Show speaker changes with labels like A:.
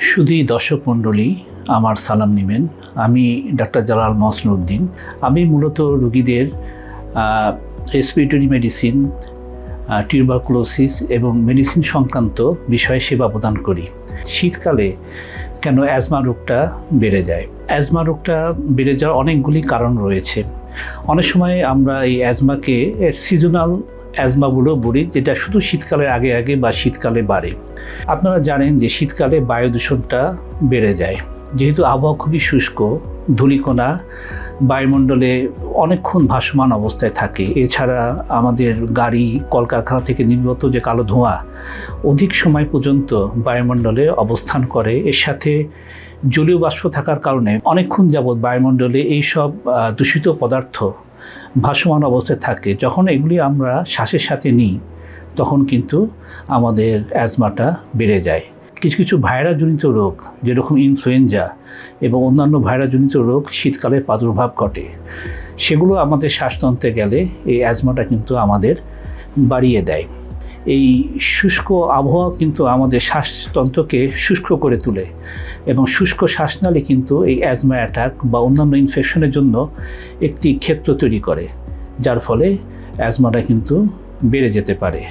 A: শুধুই দর্শক মণ্ডলী, আমার সালাম নেবেন। আমি ডাক্তার জালাল মহসিন উদ্দিন। আমি মূলত রুগীদের রেসপিরেটরি মেডিসিন টিউবারকুলোসিস এবং মেডিসিন সংক্রান্ত বিষয়ে সেবা প্রদান করি। শীতকালে কেন অ্যাজমা রোগটা বেড়ে যায়? অ্যাজমা রোগটা বেড়ে যাওয়ার অনেকগুলি কারণ রয়েছে। অনেক সময় আমরা এই অ্যাজমাকে সিজনাল অ্যাজমাগুলো বলি, যেটা শুধু শীতকালের আগে আগে বা শীতকালে বাড়ে। আপনারা জানেন যে শীতকালে বায়ু দূষণটা বেড়ে যায়। যেহেতু আবহাওয়া খুবই শুষ্ক, ধূলিকণা, বায়ুমণ্ডলে অনেকক্ষণ ভাসমান অবস্থায় থাকে। এছাড়া আমাদের গাড়ি, কলকারখানা থেকে নির্গত যে কালো ধোঁয়া, অধিক সময় পর্যন্ত বায়ুমণ্ডলে অবস্থান করে। এর সাথে জলীয় বাষ্প থাকার কারণে অনেকক্ষণ যাবৎ বায়ুমণ্ডলে এইসব দূষিত পদার্থ ভাসমান অবস্থায় থাকে। যখন এগুলি আমরা শ্বাসের সাথে নিই, তখন কিন্তু আমাদের অ্যাজমাটা বেড়ে যায়। কিছু কিছু ভাইরাসজনিত রোগ, যেরকম ইনফ্লুয়েঞ্জা এবং অন্যান্য ভাইরাসজনিত রোগ শীতকালে প্রাদুর্ভাব ঘটে। সেগুলো আমাদের শ্বাসতন্ত্রে গেলে এই অ্যাজমাটা কিন্তু আমাদের বাড়িয়ে দেয়। এই শুষ্ক আবহাওয়া কিন্তু আমাদের শ্বাসতন্ত্রকে শুষ্ক করে তোলে এবং শুষ্ক শ্বাসনালী কিন্তু এই অ্যাজমা অ্যাটাক বা অন্যান্য ইনফেকশনের জন্য একটি ক্ষেত্র তৈরি করে, যার ফলে অ্যাজমাটা কিন্তু বেড়ে যেতে পারে।